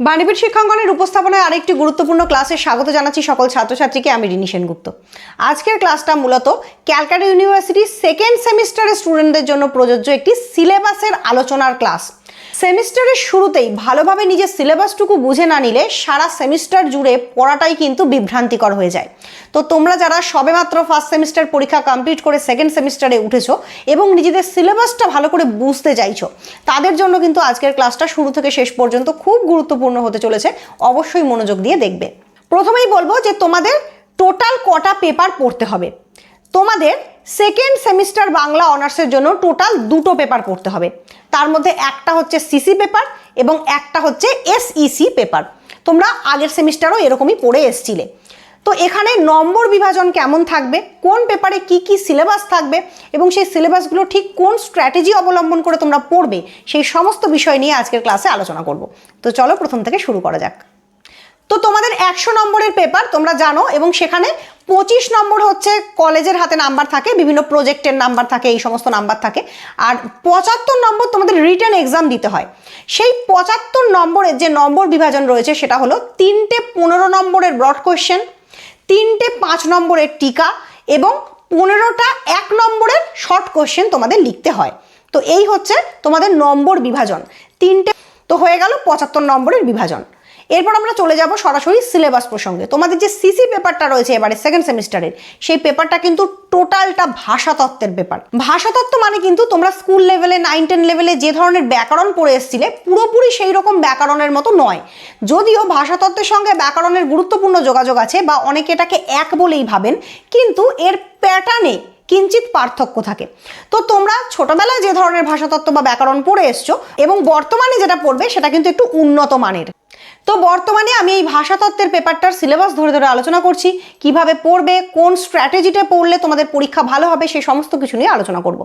বাণীপীঠ শিক্ষাঙ্গনের উপস্থাপনায় আরেকটি গুরুত্বপূর্ণ ক্লাসে স্বাগত জানাচ্ছি সকল ছাত্রছাত্রীকে, আমি রিনি সেনগুপ্ত। আজকের ক্লাসটা মূলত ক্যালকাটা ইউনিভার্সিটির সেকেন্ড সেমিস্টারের স্টুডেন্টদের জন্য প্রযোজ্য একটি সিলেবাসের আলোচনার ক্লাস। সেমিস্টারের শুরুতেই ভালোভাবে নিজের সিলেবাসটুকু বুঝে না নিলে সারা সেমিস্টার জুড়ে পড়াটাই কিন্তু বিভ্রান্তিকর হয়ে যায়। তো তোমরা যারা সবেমাত্র ফার্স্ট সেমিস্টার পরীক্ষা কমপ্লিট করে সেকেন্ড সেমিস্টারে উঠেছো এবং নিজেদের সিলেবাসটা ভালো করে বুঝতে চাইছো, তাদের জন্য কিন্তু আজকের ক্লাসটা শুরু থেকে শেষ পর্যন্ত খুব গুরুত্বপূর্ণ হতে চলেছে। অবশ্যই মনোযোগ দিয়ে দেখবে। প্রথমেই বলব যে তোমাদের টোটাল কটা পেপার পড়তে হবে। তোমাদের সেকেন্ড সেমিস্টার বাংলা অনার্সের জন্য টোটাল দুটো পেপার পড়তে হবে। তার মধ্যে একটা হচ্ছে সিসি পেপার এবং একটা হচ্ছে এসইসি পেপার তোমরা আগের সেমিস্টারও এরকমই পড়ে এসছিলে। তো এখানে নম্বর বিভাজন কেমন থাকবে? কোন পেপারে কি কি সিলেবাস থাকবে? এবং সেই সিলেবাসগুলো ঠিক কোন স্ট্র্যাটেজি অবলম্বন করে তোমরা পড়বে? সেই সমস্ত বিষয় নিয়ে আজকের ক্লাসে আলোচনা করব। তো চলো প্রথম থেকে শুরু করা যাক। তো তোমাদের একশো নম্বরের পেপার তোমরা জানো এবং সেখানে পঁচিশ নম্বর হচ্ছে কলেজের হাতে নাম্বার থাকে, বিভিন্ন প্রজেক্টের নাম্বার থাকে, এই সমস্ত নাম্বার থাকে। আর পঁচাত্তর নম্বর তোমাদের রিটার্ন এক্সাম দিতে হয়। সেই পঁচাত্তর নম্বরের যে নম্বর বিভাজন রয়েছে সেটা হলো তিনটে পনেরো নম্বরের ব্রড কোয়েশ্চেন তিনটে পাঁচ নম্বরের টিকা এবং পনেরোটা এক নম্বরের শর্ট কোয়েশ্চেন তোমাদের লিখতে হয়। তো এই হচ্ছে তোমাদের নম্বর বিভাজন। তিনটে তো হয়ে গেল পঁচাত্তর নম্বরের বিভাজন। এরপর আমরা চলে যাব সরাসরি সিলেবাস প্রসঙ্গে। তোমাদের যে সিসি পেপারটা রয়েছে এবারে সেকেন্ড সেমিস্টারের সেই পেপারটা কিন্তু টোটালটা ভাষাতত্ত্বের পেপার ভাষাতত্ত্ব মানে কিন্তু তোমরা স্কুল লেভেলে নাইন টেন লেভেলে যে ধরনের ব্যাকরণ পড়ে এসেছিলে, পুরোপুরি সেই রকম ব্যাকরণের মতো নয়। যদিও ভাষাতত্ত্বের সঙ্গে ব্যাকরণের গুরুত্বপূর্ণ যোগাযোগ আছে বা অনেকে এটাকে এক বলেই ভাবেন, কিন্তু এর প্যাটার্নে কিঞ্চিত পার্থক্য থাকে। তো তোমরা ছোটবেলায় যে ধরনের ভাষাতত্ত্ব বা ব্যাকরণ পড়ে এসছো এবং বর্তমানে যেটা পড়বে সেটা কিন্তু একটু উন্নত মানের। তো বর্তমানে আমি এই ভাষাতত্ত্বের পেপারটার সিলেবাস ধরে ধরে আলোচনা করছি, কীভাবে পড়বে, কোন স্ট্র্যাটেজিটা পড়লে তোমাদের পরীক্ষা ভালো হবে সেই সমস্ত কিছু নিয়ে আলোচনা করব।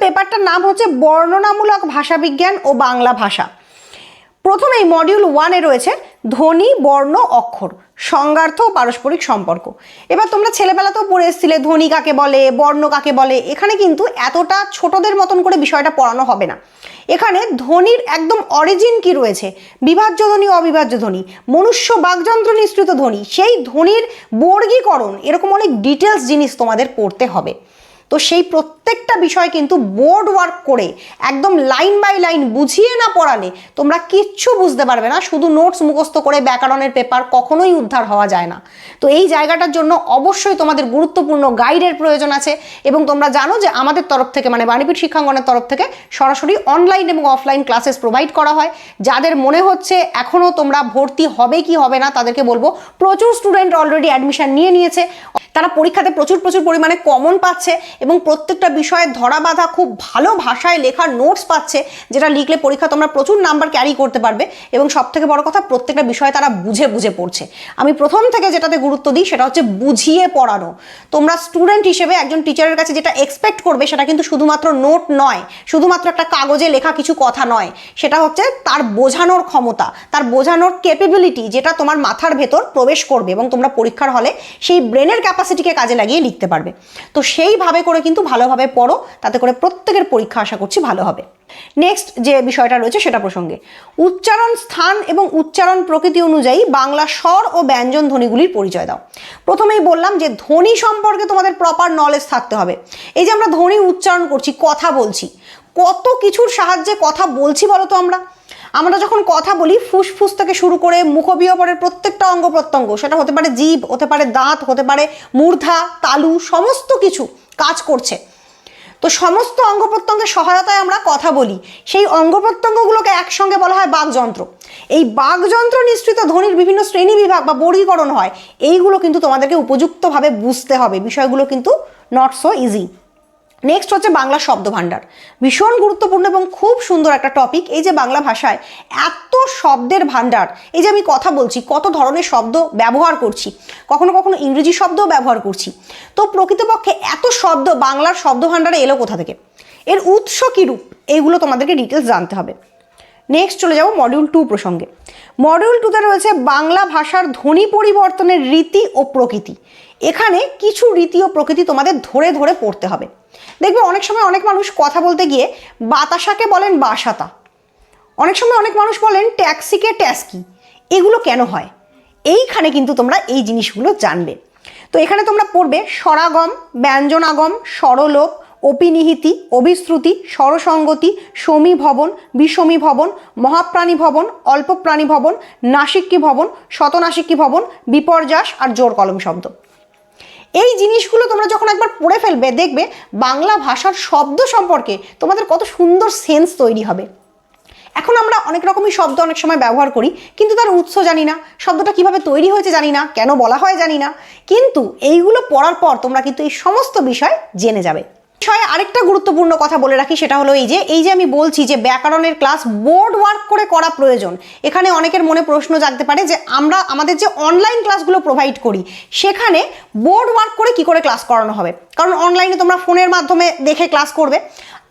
পেপারটার নাম হচ্ছে বর্ণনামূলক ভাষাবিজ্ঞান ও বাংলা ভাষা। প্রথমে এই মডিউল ওয়ানে রয়েছে ধ্বনি বর্ণ, অক্ষর, সংজ্ঞার্থ পারস্পরিক সম্পর্ক। এবার তোমরা ছেলেবেলাতেও পড়ে এসেছিলে ধ্বনি কাকে বলে, বর্ণ কাকে বলে, এখানে কিন্তু এতটা ছোটদের মতন করে বিষয়টা পড়ানো হবে না। এখানে ধ্বনির একদম অরিজিন কি রয়েছে? বিভাজ্য ধ্বনি অবিভাজ্য ধ্বনি মনুষ্য বাকযন্ত্র নিঃসৃত ধ্বনি সেই ধ্বনির বর্গীকরণ, এরকম অনেক ডিটেলস জিনিস তোমাদের পড়তে হবে। তো সেই প্রত্যেকটা বিষয় কিন্তু বোর্ড ওয়ার্ক করে, একদম লাইন বাই লাইন বুঝিয়ে না পড়ালে তোমরা কিচ্ছু বুঝতে পারবে না, শুধু নোটস মুখস্থ করে ব্যাকরণের পেপার কখনোই উদ্ধার হওয়া যায় না। তো এই জায়গাটার জন্য অবশ্যই তোমাদের গুরুত্বপূর্ণ গাইডের প্রয়োজন আছে এবং তোমরা জানো যে আমাদের তরফ থেকে মানে বাণীপীঠ শিক্ষাঙ্গনের তরফ থেকে সরাসরি অনলাইন এবং অফলাইন ক্লাসেস প্রোভাইড করা হয়। যাদের মনে হচ্ছে এখনও তোমরা ভর্তি হবে কি হবে না, তাদেরকে বলব, প্রচুর স্টুডেন্ট অলরেডি অ্যাডমিশন নিয়ে নিয়েছে। তারা পরীক্ষাতে প্রচুর প্রচুর পরিমাণে কমন পাচ্ছে। এবং প্রত্যেকটা বিষয়ে ধরা বাঁধা খুব ভালো ভাষায় লেখার নোটস পাচ্ছে, যেটা লিখলে পরীক্ষা তোমরা প্রচুর নাম্বার ক্যারি করতে পারবে এবং সব থেকে বড় কথা প্রত্যেকটা বিষয়ে তারা বুঝে বুঝে পড়ছে। আমি প্রথম থেকে যেটাতে গুরুত্ব দিই সেটা হচ্ছে বুঝিয়ে পড়ানো। তোমরা স্টুডেন্ট হিসেবে একজন টিচারের কাছে যেটা এক্সপেক্ট করবে সেটা কিন্তু শুধুমাত্র নোট নয়, শুধুমাত্র একটা কাগজে লেখা কিছু কথা নয়, সেটা হচ্ছে তার বোঝানোর ক্ষমতা, তার বোঝানোর ক্যাপেবিলিটি যেটা তোমার মাথার ভেতর প্রবেশ করবে এবং তোমরা পরীক্ষার হলে সেই ব্রেনের ক্যাপাসিটিকে কাজে লাগিয়ে লিখতে পারবে। তো সেইভাবে করে কিন্তু ভালোভাবে পড়ো, তাতে করে প্রত্যেকের পরীক্ষা আশা করছি ভালো হবে। নেক্সট যে বিষয়টা রয়েছে সেটা প্রসঙ্গে। উচ্চারণ স্থান এবং উচ্চারণ প্রকৃতি অনুযায়ী বাংলা স্বর ও ব্যঞ্জন ধ্বনিগুলির পরিচয় দাও। প্রথমেই বললাম যে ধ্বনি সম্পর্কে তোমাদের প্রপার নলেজ থাকতে হবে। এই যে আমরা ধ্বনি উচ্চারণ করছি, কথা বলছি, কত কিছুর সাহায্যে কথা বলছি বলো তো আমরা? আমরা যখন কথা বলি, ফুসফুস থেকে শুরু করে মুখবিহপরের প্রত্যেকটা অঙ্গ প্রত্যঙ্গ, সেটা হতে পারে জীব, হতে পারে দাঁত, হতে পারে মূর্ধা, তালু, সমস্ত কিছু কাজ করছে। তো সমস্ত অঙ্গ প্রত্যঙ্গের সহায়তায় আমরা কথা বলি। সেই অঙ্গ প্রত্যঙ্গগুলোকে একসঙ্গে বলা হয় বাঘযন্ত্র এই বাঘযন্ত্র নিঃসৃত ধ্বনির বিভিন্ন শ্রেণি বিভাগ বা বর্গীকরণ হয়। এইগুলো কিন্তু তোমাদেরকে উপযুক্তভাবে বুঝতে হবে। বিষয়গুলো কিন্তু নট সো ইজি নেক্সট হচ্ছে বাংলা শব্দ ভাণ্ডার ভীষণ গুরুত্বপূর্ণ এবং খুব সুন্দর একটা টপিক এই যে বাংলা ভাষায় এত শব্দের ভাণ্ডার, এই যে আমি কথা বলছি, কত ধরনের শব্দ ব্যবহার করছি, কখনো কখনো ইংরেজি শব্দও ব্যবহার করছি। তো প্রকৃতপক্ষে এত শব্দ বাংলার শব্দ ভাণ্ডারে এলো কোথা থেকে? এর উৎস কী রূপ? এইগুলো তোমাদেরকে ডিটেলস জানতে হবে। নেক্সট চলে যাব মডিউল টু প্রসঙ্গে। মডিউল টুতে রয়েছে বাংলা ভাষার ধ্বনি পরিবর্তনের রীতি ও প্রকৃতি। এখানে কিছু রীতি ও প্রকৃতি তোমাদের ধরে ধরে পড়তে হবে। দেখবে অনেক সময় অনেক মানুষ কথা বলতে গিয়ে বাতাসাকে বলেন বাসাতা। অনেক সময় অনেক মানুষ বলেন ট্যাক্সিকে ট্যাক্সকি এগুলো কেন হয়? এইখানে কিন্তু তোমরা এই জিনিসগুলো জানবে। তো এখানে তোমরা পড়বে স্বরাগম, ব্যঞ্জনাগম স্বরলোপ অপিনিহিতি অভিশ্রুতি স্বরসঙ্গতি সমী ভবন বিষমী ভবন মহাপ্রাণী ভবন অল্পপ্রাণী ভবন নাসিক্যী ভবন শতনাসিক্যী ভবন বিপর্যাস আর জোর কলম শব্দ। এই জিনিসগুলো তোমরা যখন একবার পড়ে ফেলবে, দেখবে বাংলা ভাষার শব্দ সম্পর্কে তোমাদের কত সুন্দর সেন্স তৈরি হবে। এখন আমরা অনেক রকমই শব্দ অনেক সময় ব্যবহার করি, কিন্তু তার উৎস জানি না, শব্দটা কীভাবে তৈরি হয়েছে জানি না, কেন বলা হয় জানি না। কিন্তু এইগুলো পড়ার পর তোমরা কিন্তু এই সমস্ত বিষয় জেনে যাবে। বিষয়ে আরেকটা গুরুত্বপূর্ণ কথা বলে রাখি, সেটা হলো এই যে এই যে আমি বলছি যে ব্যাকরণের ক্লাস বোর্ড ওয়ার্ক করে করা প্রয়োজন। এখানে অনেকের মনে প্রশ্ন জাগতে পারে যে আমরা আমাদের যে অনলাইন ক্লাসগুলো প্রোভাইড করি, সেখানে বোর্ড ওয়ার্ক করে কি করে ক্লাস করানো হবে? কারণ অনলাইনে তোমরা ফোনের মাধ্যমে দেখে ক্লাস করবে।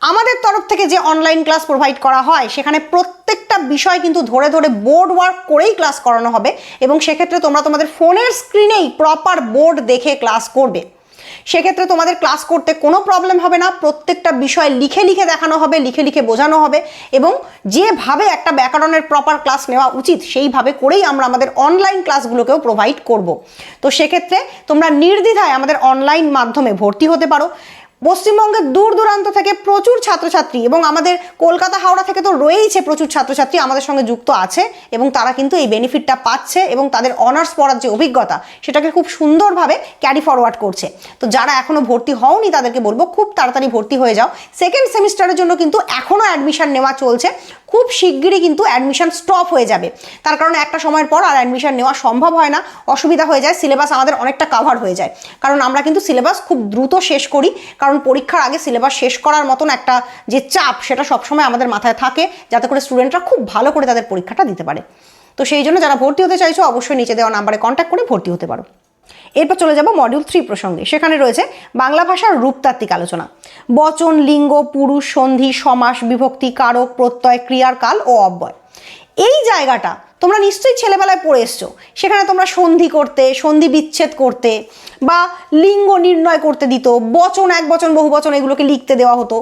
আমাদের তরফ থেকে যে অনলাইন ক্লাস প্রোভাইড করা হয়, সেখানে প্রত্যেকটা বিষয় কিন্তু ধরে ধরে বোর্ড ওয়ার্ক করেই ক্লাস করানো হবে এবং সেক্ষেত্রে তোমরা তোমাদের ফোনের স্ক্রিনেই প্রপার বোর্ড দেখে ক্লাস করবে। সেক্ষেত্রে তোমাদের ক্লাস করতে কোনো প্রবলেম হবে না। প্রত্যেকটা বিষয় লিখে লিখে দেখানো হবে, লিখে লিখে বোঝানো হবে এবং যেভাবে একটা ব্যাকরণের প্রপার ক্লাস নেওয়া উচিত, সেইভাবে করেই আমরা আমাদের অনলাইন ক্লাসগুলোকেও প্রোভাইড করব। তো সেক্ষেত্রে তোমরা নির্দ্বিধায় আমাদের অনলাইন মাধ্যমে ভর্তি হতে পারো। পশ্চিমবঙ্গের দূর দূরান্ত থেকে প্রচুর ছাত্রছাত্রী এবং আমাদের কলকাতা, হাওড়া থেকে তো রয়েইছে প্রচুর ছাত্রছাত্রী আমাদের সঙ্গে যুক্ত আছে এবং তারা কিন্তু এই বেনিফিটটা পাচ্ছে এবং তাদের অনার্স পড়ার যে অভিজ্ঞতা সেটাকে খুব সুন্দরভাবে ক্যারি ফরওয়ার্ড করছে। তো যারা এখনও ভর্তি হওনি তাদেরকে বলব খুব তাড়াতাড়ি ভর্তি হয়ে যাও। সেকেন্ড সেমিস্টারের জন্য কিন্তু এখনও অ্যাডমিশন নেওয়া চলছে। খুব শিগগিরই কিন্তু অ্যাডমিশন স্টপ হয়ে যাবে। তার কারণে একটা সময়ের পর আর অ্যাডমিশন নেওয়া সম্ভব হয় না। অসুবিধা হয়ে যায় সিলেবাস আমাদের অনেকটা কাভার হয়ে যায়। কারণ আমরা কিন্তু সিলেবাস খুব দ্রুত শেষ করি। কারণ পরীক্ষার আগে সিলেবাস শেষ করার মতন একটা যে চাপ, সেটা সবসময় আমাদের মাথায় থাকে, যাতে করে স্টুডেন্টরা খুব ভালো করে তাদের পরীক্ষাটা দিতে পারে। তো সেই জন্য যারা ভর্তি হতে চাইছো, অবশ্যই নিচে দেওয়া নাম্বারে কন্ট্যাক্ট করে ভর্তি হতে পারো। এরপর চলে যাব মডিউল থ্রি প্রসঙ্গে। সেখানে রয়েছে বাংলা ভাষার রূপতাত্ত্বিক আলোচনা। বচন, লিঙ্গ, পুরুষ, সন্ধি, সমাস, বিভক্তি, কারক, প্রত্যয়, ক্রিয়ার কাল ও অব্যয়। এই জায়গাটা তোমরা নিশ্চয়ই ছেলেবেলায় পড়ে এসছো। সেখানে তোমরা সন্ধি করতে, সন্ধি বিচ্ছেদ করতে, বা লিঙ্গ নির্ণয় করতে দিত, বচন, এক বচন, বহু বচন এগুলোকে লিখতে দেওয়া হতো।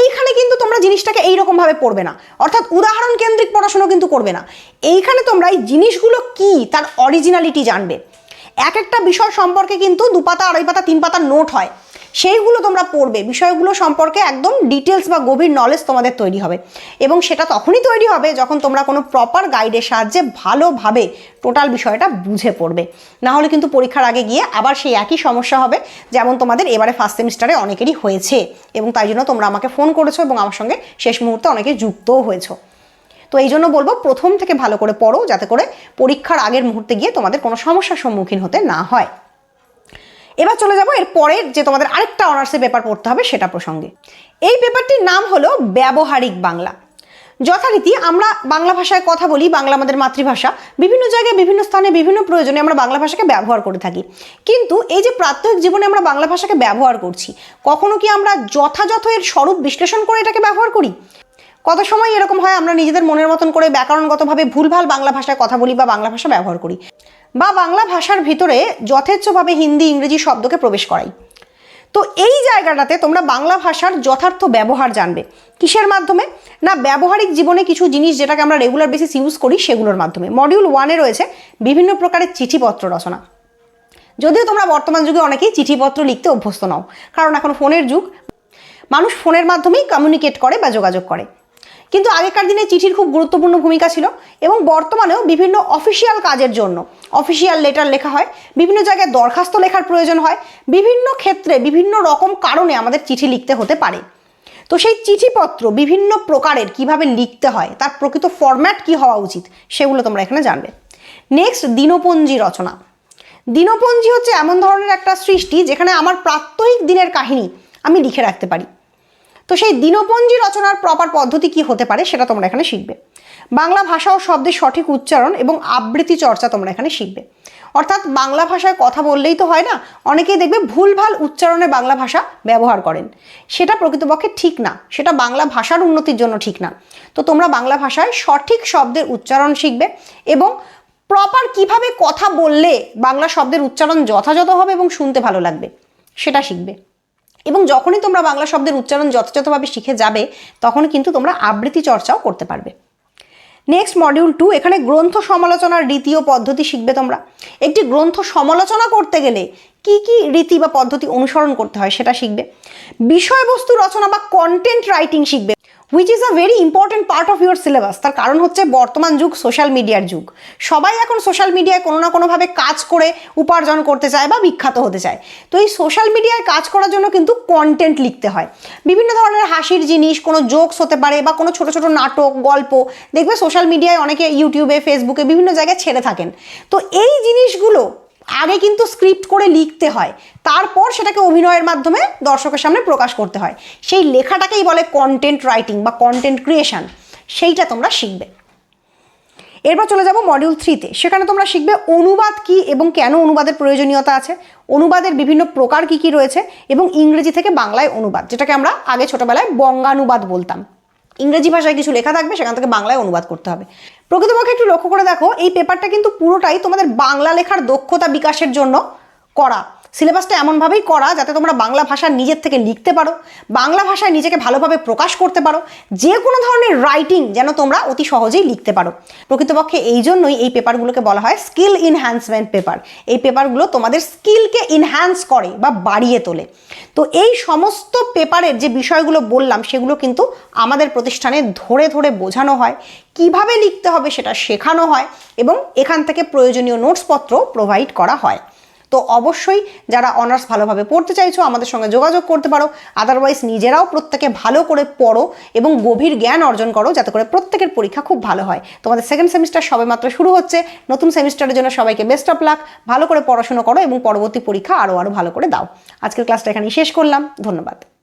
এইখানে কিন্তু তোমরা জিনিসটাকে এইরকমভাবে পড়বে না। অর্থাৎ উদাহরণ কেন্দ্রিক পড়াশুনো কিন্তু করবে না। এইখানে তোমরা এই জিনিসগুলো কি, তার অরিজিনালিটি জানবে। এক একটা বিষয় সম্পর্কে কিন্তু দু পাতা আড়াই পাতা, তিন পাতার নোট হয়। সেইগুলো তোমরা পড়বে। বিষয়গুলো সম্পর্কে একদম ডিটেলস বা গভীর নলেজ তোমাদের তৈরি হবে। এবং সেটা তখনই তৈরি হবে যখন তোমরা কোনো প্রপার গাইডের সাহায্যে ভালোভাবে টোটাল বিষয়টা বুঝে পড়বে। না হলে কিন্তু পরীক্ষার আগে গিয়ে আবার সেই একই সমস্যা হবে, যেমন তোমাদের এবারে ফার্স্ট সেমিস্টারে অনেকেরই হয়েছে এবং তাই জন্য তোমরা আমাকে ফোন করেছ এবং আমার সঙ্গে শেষ মুহূর্তে অনেকে যুক্তও হয়েছো। তো এই জন্য বলব, প্রথম থেকে ভালো করে পড়ো যাতে করে পরীক্ষার আগের মুহূর্তে গিয়ে তোমাদের কোনো সমস্যার সম্মুখীন হতে না হয়। এবার চলে যাব এর পরের যে তোমাদের আরেকটা অনার্সের পেপার পড়তে হবে সেটা প্রসঙ্গে। এই পেপারটির নাম হলো ব্যবহারিক বাংলা। যথারীতি আমরা বাংলা ভাষায় কথা বলি, বাংলা আমাদের মাতৃভাষা, বিভিন্ন জায়গায়, বিভিন্ন স্থানে, বিভিন্ন প্রয়োজনে আমরা বাংলা ভাষাকে ব্যবহার করে থাকি। কিন্তু এই যে প্রাত্যহিক জীবনে আমরা বাংলা ভাষাকে ব্যবহার করছি, কখনো কি আমরা যথাযথ এর স্বরূপ বিশ্লেষণ করে এটাকে ব্যবহার করি? কত সময় এরকম হয় আমরা নিজেদের মনের মতন করে ব্যাকরণগতভাবে ভুলভাল বাংলা ভাষায় কথা বলি বা বাংলা ভাষা ব্যবহার করি? বা বাংলা ভাষার ভিতরে যথেচ্ছভাবে হিন্দি, ইংরেজি শব্দকে প্রবেশ করাই তো এই জায়গাটাতে তোমরা বাংলা ভাষার যথার্থ ব্যবহার জানবে। কিসের মাধ্যমে? না, ব্যবহারিক জীবনে কিছু জিনিস যেটাকে আমরা রেগুলার বেসিস ইউজ করি সেগুলোর মাধ্যমে। মডিউল ওয়ানে রয়েছে বিভিন্ন প্রকারের চিঠিপত্র রচনা। যদিও তোমরা বর্তমান যুগে অনেকেই চিঠিপত্র লিখতে অভ্যস্ত নও, কারণ এখন ফোনের যুগ। মানুষ ফোনের মাধ্যমেই কমিউনিকেট করে বা যোগাযোগ করে। কিন্তু আগেকার দিনে চিঠির খুব গুরুত্বপূর্ণ ভূমিকা ছিল এবং বর্তমানেও বিভিন্ন অফিসিয়াল কাজের জন্য, অফিসিয়াল লেটার লেখা হয়, বিভিন্ন জায়গায় দরখাস্ত লেখার প্রয়োজন হয়, বিভিন্ন ক্ষেত্রে বিভিন্ন রকম কারণে আমাদের চিঠি লিখতে হতে পারে। তো সেই চিঠিপত্র বিভিন্ন প্রকারের কীভাবে লিখতে হয়, তার প্রকৃত ফরম্যাট কি হওয়া উচিত, সেগুলো তোমরা এখানে জানবে। নেক্সট দিনপঞ্জি রচনা। দিনপঞ্জি হচ্ছে এমন ধরনের একটা সৃষ্টি যেখানে আমার প্রাত্যহিক দিনের কাহিনী আমি লিখে রাখতে পারি। তো সেই দিনপঞ্জি রচনার প্রপার পদ্ধতি কি হতে পারে সেটা তোমরা এখানে শিখবে। বাংলা ভাষা ও শব্দের সঠিক উচ্চারণ এবং আবৃত্তি চর্চা তোমরা এখানে শিখবে। অর্থাৎ বাংলা ভাষায় কথা বললেই তো হয় না, অনেকেই দেখবে ভুলভাল উচ্চারণে বাংলা ভাষা ব্যবহার করেন। সেটা প্রকৃতপক্ষে ঠিক না, সেটা বাংলা ভাষার উন্নতির জন্য ঠিক না। তো তোমরা বাংলা ভাষায় সঠিক শব্দের উচ্চারণ শিখবে এবং প্রপার কীভাবে কথা বললে বাংলা শব্দের উচ্চারণ যথাযথ হবে এবং শুনতে ভালো লাগবে, সেটা শিখবে। এবং যখনই তোমরা বাংলা শব্দের উচ্চারণ যথাযথভাবে শিখে যাবে তখন কিন্তু তোমরা আবৃত্তি চর্চাও করতে পারবে। নেক্সট মডিউল টু এখানে গ্রন্থ সমালোচনার রীতি ও পদ্ধতি শিখবে তোমরা। একটি গ্রন্থ সমালোচনা করতে গেলে কি কি রীতি বা পদ্ধতি অনুসরণ করতে হয় সেটা শিখবে। বিষয়বস্তু রচনা বা কন্টেন্ট রাইটিং শিখবে which is a very important part of your syllabus তার কারণ হচ্ছে বর্তমান যুগ সোশ্যাল মিডিয়ার যুগ। সবাই এখন সোশ্যাল মিডিয়ায় কোনো না কোনোভাবে কাজ করে উপার্জন করতে চায় বা বিখ্যাত হতে চায়। তো এই সোশ্যাল মিডিয়ায় কাজ করার জন্য কিন্তু কন্টেন্ট লিখতে হয়। বিভিন্ন ধরনের হাসির জিনিস, কোনো জোকস হতে পারে বা কোনো ছোটো ছোটো নাটক, গল্প। দেখবে সোশ্যাল মিডিয়ায় অনেকে ইউটিউবে ফেসবুকে বিভিন্ন জায়গায় ছেড়ে থাকেন। তো এই জিনিসগুলো আগে কিন্তু স্ক্রিপ্ট করে লিখতে হয়। তারপর সেটাকে অভিনয়ের মাধ্যমে দর্শকের সামনে প্রকাশ করতে হয়। সেই লেখাটাকেই বলে কন্টেন্ট রাইটিং বা কন্টেন্ট ক্রিয়েশন সেইটা তোমরা শিখবে। এরপর চলে যাব মডিউল থ্রিতে সেখানে তোমরা শিখবে অনুবাদ কি এবং কেন অনুবাদের প্রয়োজনীয়তা আছে? অনুবাদের বিভিন্ন প্রকার কি কি রয়েছে? এবং ইংরেজি থেকে বাংলায় অনুবাদ, যেটাকে আমরা আগে ছোটবেলায় বঙ্গানুবাদ বলতাম। ইংরেজি ভাষায় কিছু লেখা থাকবে, সেখান থেকে বাংলায় অনুবাদ করতে হবে। প্রকৃতপক্ষে একটু লক্ষ্য করে দেখো, এই পেপারটা কিন্তু পুরোটাই তোমাদের বাংলা লেখার দক্ষতা বিকাশের জন্য করা। সিলেবাসটা এমনভাবেই করা যাতে তোমরা বাংলা ভাষা নিজের থেকে লিখতে পারো, বাংলা ভাষায় নিজেকে ভালোভাবে প্রকাশ করতে পারো, যে কোনো ধরনের রাইটিং যেন তোমরা অতি সহজেই লিখতে পারো। প্রকৃতপক্ষে এই জন্যই এই পেপারগুলোকে বলা হয় স্কিল ইনহ্যান্সমেন্ট পেপার এই পেপারগুলো তোমাদের স্কিলকে ইনহ্যান্স করে বা বাড়িয়ে তোলে। তো এই সমস্ত পেপারের যে বিষয়গুলো বললাম, সেগুলো কিন্তু আমাদের প্রতিষ্ঠানে ধরে ধরে বোঝানো হয়, কীভাবে লিখতে হবে সেটা শেখানো হয় এবং এখান থেকে প্রয়োজনীয় নোটসপত্র প্রোভাইড করা হয়। তো অবশ্যই যারা অনার্স ভালোভাবে পড়তে চাইছো, আমাদের সঙ্গে যোগাযোগ করতে পারো। আদারওয়াইজ নিজেরাও প্রত্যেকে ভালো করে পড়ো এবং গভীর জ্ঞান অর্জন করো, যাতে করে প্রত্যেকের পরীক্ষা খুব ভালো হয়। তোমাদের সেকেন্ড সেমিস্টার সবে মাত্র শুরু হচ্ছে। নতুন সেমিস্টারের জন্য সবাইকে বেস্ট অফ লাক ভালো করে পড়াশুনো করো এবং পরবর্তী পরীক্ষা আরও আরও ভালো করে দাও। আজকের ক্লাসটা এখানেই শেষ করলাম। ধন্যবাদ।